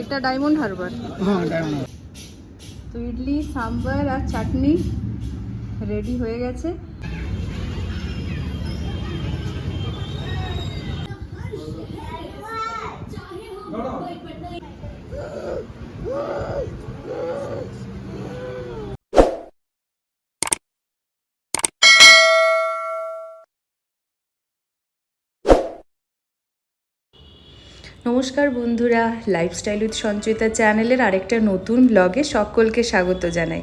এটা ডায়মন্ড হারবার হ্যাঁ ডায়মন্ড তো ইডলি সাম্বার আর চাটনি রেডি হয়ে গেছে। নমস্কার বন্ধুরা লাইফস্টাইল উইথ সঞ্চয়িতা চ্যানেলের আরেকটা নতুন ব্লগে সকলকে স্বাগত জানাই।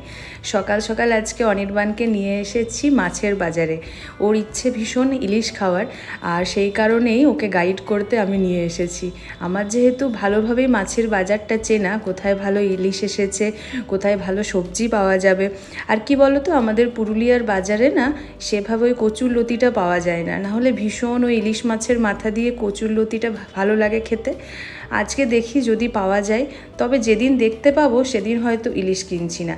সকাল সকাল আজকে অনির্বাণকে নিয়ে এসেছি মাছের বাজারে। ওর ইচ্ছে ভীষণ ইলিশ খাওয়ার, আর সেই কারণেই ওকে গাইড করতে আমি নিয়ে এসেছি। আমার যেহেতু ভালোভাবেই মাছের বাজারটা চেনা, কোথায় ভালো ইলিশ এসেছে, কোথায় ভালো সবজি পাওয়া যাবে, আর কি বলতো, আমাদের পুরুলিয়ার বাজারে না সেভাবে ওই কচুর লতিটা পাওয়া যায় না। নাহলে ভীষণ ওই ইলিশ মাছের মাথা দিয়ে কচুর লতিটা ভালো লাগে খেতে। আজকে দেখি যদি পাওয়া যায়, তবে যেদিন দেখতে পাবো সেদিন হয়তো ইলিশ কিনছি না।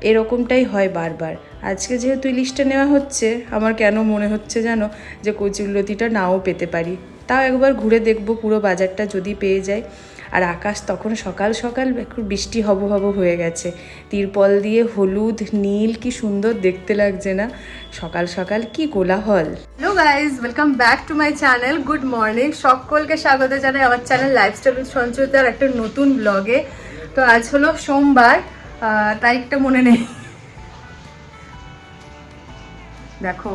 এরকমটাই হয় বারবার। আজকে যেহেতু ইলিশটা নেওয়া হচ্ছে, আমার কেন মনে হচ্ছে যেন যে কচুরলতিটা নাও পেতে পারি। তাও একবার ঘুরে দেখব পুরো বাজারটা যদি পেয়ে যায়। আর আকাশ তখন সকাল সকাল একটু বৃষ্টি হব হব হয়ে গেছে। তিরপল দিয়ে হলুদ, নীল, কি সুন্দর দেখতে লাগছে না? সকাল সকাল কি কোলাহল। Hello guys welcome back to my channel good morning সকলকে স্বাগত জানাই আমার চ্যানেল লাইফস্টাইল সঞ্চয়তার একটা নতুন ব্লগে তো আজ হলো সোমবার তারিখটা মনে নেই। দেখো,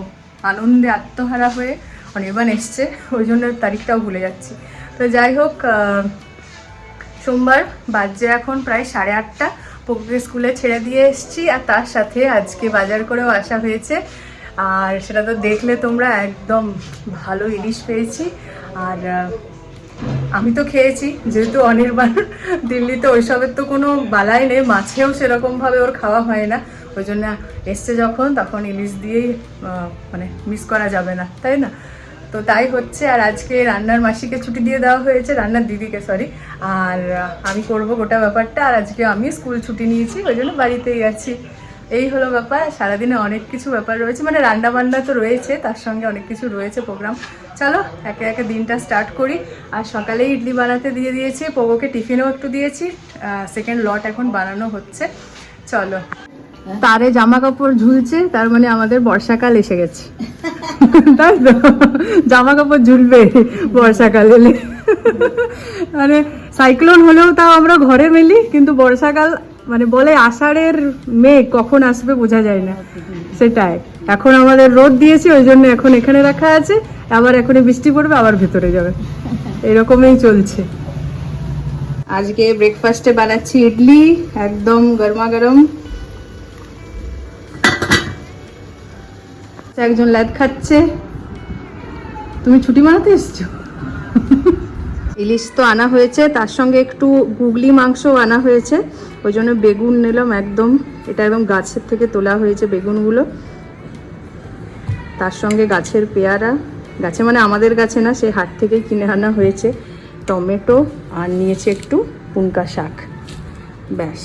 আনন্দে আত্মহারা হয়ে অনির্বাণ এসছে, ওই জন্য তারিখটাও ভুলে যাচ্ছি। তো যাই হোক সোমবার বাজে এখন প্রায় সাড়ে আটটা। পপুকে স্কুলে ছেড়ে দিয়ে এসেছি আর তার সাথে আজকে বাজার করেও আসা হয়েছে। আর সেটা তো দেখলে তোমরা একদম ভালো ইলিশ পেয়েছি। আর আমি তো খেয়েছি, যেহেতু অনির্বাণ দিল্লিতে ওইসবের তো কোনো বালাই নেই, মাছেও সেরকমভাবে ওর খাওয়া হয় না। ওই জন্য এসছে যখন, তখন ইলিশ দিয়েই মানে মিস করা যাবে না, তাই না? তো তাই হচ্ছে, আর আজকে রান্নার মাসিকে ছুটি দিয়ে দেওয়া হয়েছে, রান্নার দিদিকে সরি আর আমি করব গোটা ব্যাপারটা, আর আজকে আমি স্কুল ছুটি নিয়েছি, ওই জন্য বাড়িতেই আছি। এই হলো ব্যাপার, সারাদিনে অনেক কিছু ব্যাপার রয়েছে মানে রান্না বান্না তো রয়েছে, তার সঙ্গে অনেক কিছু রয়েছে প্রোগ্রাম চলো, একে একে দিনটা স্টার্ট করি। আর সকালে ইডলি বানাতে দিয়ে দিয়েছি, পোগোকে টিফিনও একটু দিয়েছি সেকেন্ড লট এখন বানানো হচ্ছে। চলো। তারে জামা কাপড় ঝুলছে তার মানে আমাদের বর্ষাকাল এসে গেছে। তাই তো? জামা কাপড় ঝুলবে বর্ষাকাল এলে। মানে সাইক্লোন হলেও তাও আমরা ঘরে মেলি কিন্তু বর্ষাকাল মানে বলে আষাঢ়ের মেঘ কখন আসবে বোঝা যায় না। সেটাই। এখন আমাদের রোদ দিয়েছি ওই জন্য এখন এখানে রাখা আছে। আবার এখনই বৃষ্টি পড়বে আবার ভেতরে যাবে। এরকমই চলছে। আজকে ব্রেকফাস্টে বানাচ্ছি ইডলি একদম গরমা গরম একজন ল্যাদ খাচ্ছে। তুমি ছুটি মারাতে এসছো? ইলিশ তো আনা হয়েছে তার সঙ্গে একটু গুগলি মাংসও আনা হয়েছে। ওই জন্য বেগুন নিলাম একদম। এটা একদম গাছের থেকে তোলা হয়েছে বেগুনগুলো। তার সঙ্গে গাছের পেয়ারা। গাছে মানে আমাদের গাছে না সেই হাট থেকেই কিনে আনা হয়েছে। টমেটো আর নিয়েছে একটু পুনকা শাক। ব্যাস।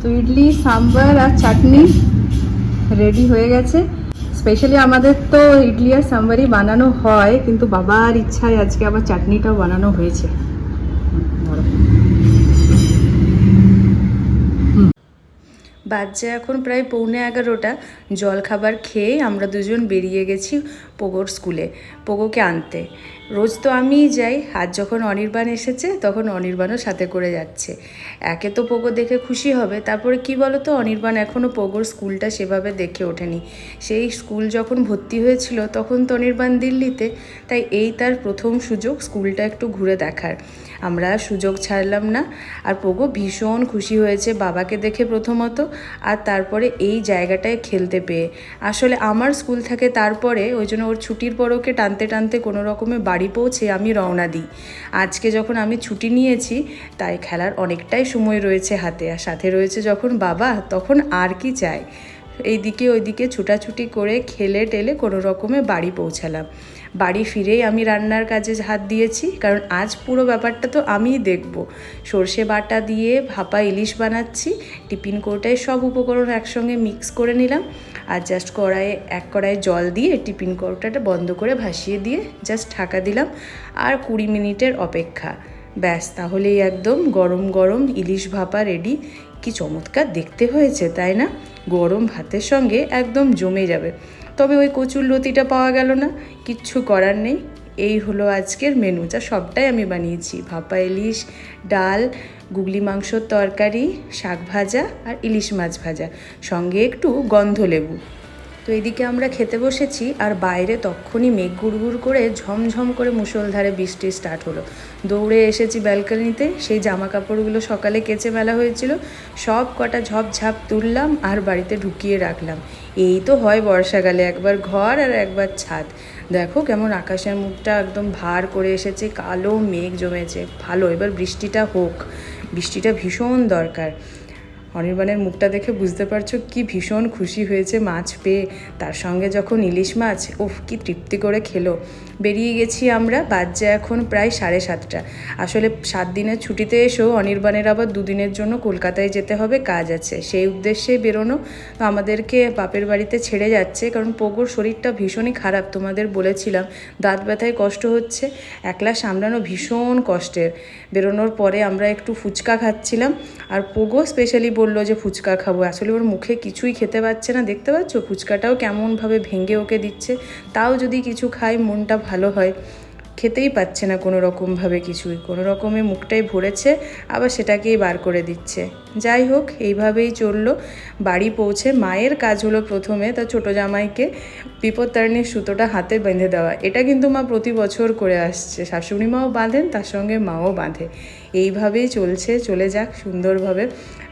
তো ইডলি সাম্বার আর চাটনি। রেডি হয়ে গেছে। স্পেশালি আমাদের তো ইডলি আর সাম্বারই বানানো হয়, কিন্তু বাবার ইচ্ছায় আজকে আবার চাটনিটাও বানানো হয়েছে। বাজছে এখন প্রায় পৌনে এগারোটা। জল খাবার খেয়ে আমরা দুজন বেরিয়ে গেছি পোগোর স্কুলে, পোগোকে আনতে। রোজ তো আমিই যাই আজ যখন অনির্বাণ এসেছে তখন অনির্বাণও সাথে করে যাচ্ছে। একে তো পোগো দেখে খুশি হবে, তারপরে কি বলো তো অনির্বাণ এখনও পোগোর স্কুলটা সেভাবে দেখে ওঠেনি। সেই স্কুল যখন ভর্তি হয়েছিল তখন তো অনির্বাণ দিল্লিতে, তাই এই তার প্রথম সুযোগ স্কুলটা একটু ঘুরে দেখার। আমরা সুযোগ ছাড়লাম না, আর পোগো ভীষণ খুশি হয়েছে বাবাকে দেখে প্রথমত, আর তারপরে এই জায়গাটায় খেলতে পেয়ে। আসলে আমার স্কুল থাকে তারপরে, ওই জন্য ওর ছুটির পর ওকে টানতে টানতে কোনো রকমে বাড়ি পৌঁছে আমি রওনা দিই। আজকে যখন আমি ছুটি নিয়েছি, তাই খেলার অনেকটাই সময় রয়েছে হাতে। আর সাথে রয়েছে যখন বাবা, তখন আর কি চাই? এইদিকে ওইদিকে ছুটাছুটি করে খেলে টেলে কোনো রকমে বাড়ি পৌঁছালাম। বাড়ি ফিরেই আমি রান্নার কাজে হাত দিয়েছি, কারণ আজ পুরো ব্যাপারটা তো আমিই দেখব। সর্ষে বাটা দিয়ে ভাপা ইলিশ বানাচ্ছি, টিফিন কোটায় সব উপকরণ একসঙ্গে মিক্স করে নিলাম, আর জাস্ট কড়াইয়ে, এক কড়াই জল দিয়ে টিফিন কৌটাটা বন্ধ করে ভাসিয়ে দিয়ে জাস্ট ঢাকা দিলাম, আর কুড়ি মিনিটের অপেক্ষা। ব্যাস, তাহলেই একদম গরম গরম ইলিশ ভাপা রেডি। কি চমৎকার দেখতে হয়েছে, তাই না? গরম ভাতের সঙ্গে একদম জমে যাবে। তবে ওই কচুর লতিটা পাওয়া গেল না, কিচ্ছু করার নেই। এই হলো আজকের মেনু যা সবটাই আমি বানিয়েছি। ভাপা ইলিশ, ডাল, গুগলি মাংসর তরকারি, শাক ভাজা আর ইলিশ মাছ ভাজা। সঙ্গে একটু গন্ধ লেবু তো এদিকে আমরা খেতে বসেছি আর বাইরে তখনই মেঘ গুড়গুড় করে ঝমঝম করে মুষলধারে বৃষ্টি স্টার্ট হলো। দৌড়ে এসেছি ব্যালকনিতে, সেই জামা কাপড়গুলো সকালে কেচে মেলা হয়েছিল। সব কটা ঝপঝাপ তুললাম আর বাড়িতে ঢুকিয়ে রাখলাম। এই তো হয় বর্ষাকালে একবার ঘর আর একবার ছাদ। দেখো কেমন আকাশের মুখটা একদম ভার করে এসেছে, কালো মেঘ জমেছে। ভালো, এবার বৃষ্টিটা হোক। বৃষ্টিটা ভীষণ দরকার। অনির্বাণের মুখটা দেখে বুঝতে পারছ কি ভীষণ খুশি হয়েছে মাছ পেয়ে। তার সঙ্গে যখন ইলিশ মাছ ওফ কি তৃপ্তি করে খেলো। বেরিয়ে গেছি আমরা, বাজছে এখন প্রায় সাড়ে সাতটা। আসলে সাত দিনের ছুটিতে এসেও অনির্বাণের আবার দুদিনের জন্য কলকাতায় যেতে হবে, কাজ আছে। সেই উদ্দেশ্যেই বেরোনো। তো আমাদেরকে বাপের বাড়িতে ছেড়ে যাচ্ছে, কারণ পোগোর শরীরটা ভীষণই খারাপ, তোমাদের বলেছিলাম। দাঁত ব্যথায় কষ্ট হচ্ছে, একলা সামলানো ভীষণ কষ্টের। বেরোনোর পরে আমরা একটু ফুচকা খাচ্ছিলাম, আর পোগো স্পেশালি বলল যে ফুচকা খাব। আসলে ওর মুখে কিছুই খেতে পাচ্ছে না, দেখতে পাচ্ছ? ফুচকাটাও কেমনভাবে ভেঙে ওকে দিচ্ছে। তাও যদি কিছু খাই, মনটা ভালো হয়, খেতেই পাচ্ছে না কোনো রকমভাবে কিছুই। কোনো রকমে মুখটাই ভরেছে, আবার সেটাকেই বার করে দিচ্ছে। যাই হোক, এইভাবেই চলল। বাড়ি পৌঁছে মায়ের কাজ হলো প্রথমে তার ছোটো জামাইকে বিপত্তারিণীর সুতোটা হাতে বেঁধে দেওয়া। এটা কিন্তু মা প্রতি বছর করে আসছে। শাশুড়ি মাও বাঁধেন, তার সঙ্গে মাও বাঁধে। এইভাবেই চলছে, চলে যাক সুন্দরভাবে।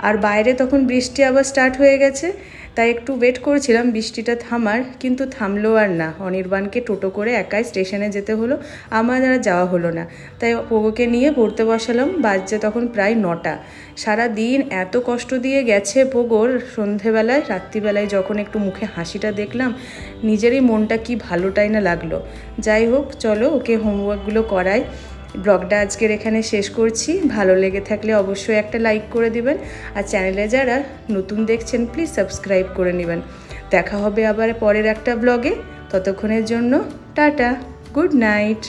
আর বাইরে তখন বৃষ্টি আবার স্টার্ট হয়ে গেছে। তাই একটু ওয়েট করেছিলাম, বৃষ্টিটা থামার, কিন্তু থামলো আর না। অনির্বাণকে টোটো করে একাই স্টেশনে যেতে হলো, আমার আর যাওয়া হলো না। তাই পোগোকে নিয়ে পড়তে বসালাম, বাজছে তখন প্রায় নটা। সারা দিন এত কষ্ট দিয়ে গেছে পোগোর সন্ধেবেলায়, রাত্রিবেলায় যখন একটু মুখে হাসিটা দেখলাম, নিজেরই মনটা কি ভালোটাই না লাগল। যাই হোক, চলো ওকে হোমওয়ার্কগুলো করাই। ব্লগটা আজকের এখানে শেষ করছি। ভালো লেগে থাকলে অবশ্যই একটা লাইক করে দিবেন। আর চ্যানেলে যারা নতুন দেখছেন প্লিজ সাবস্ক্রাইব করে নেবেন। দেখা হবে আবার পরের একটা ব্লগে। ততক্ষণের জন্য টাটা গুড নাইট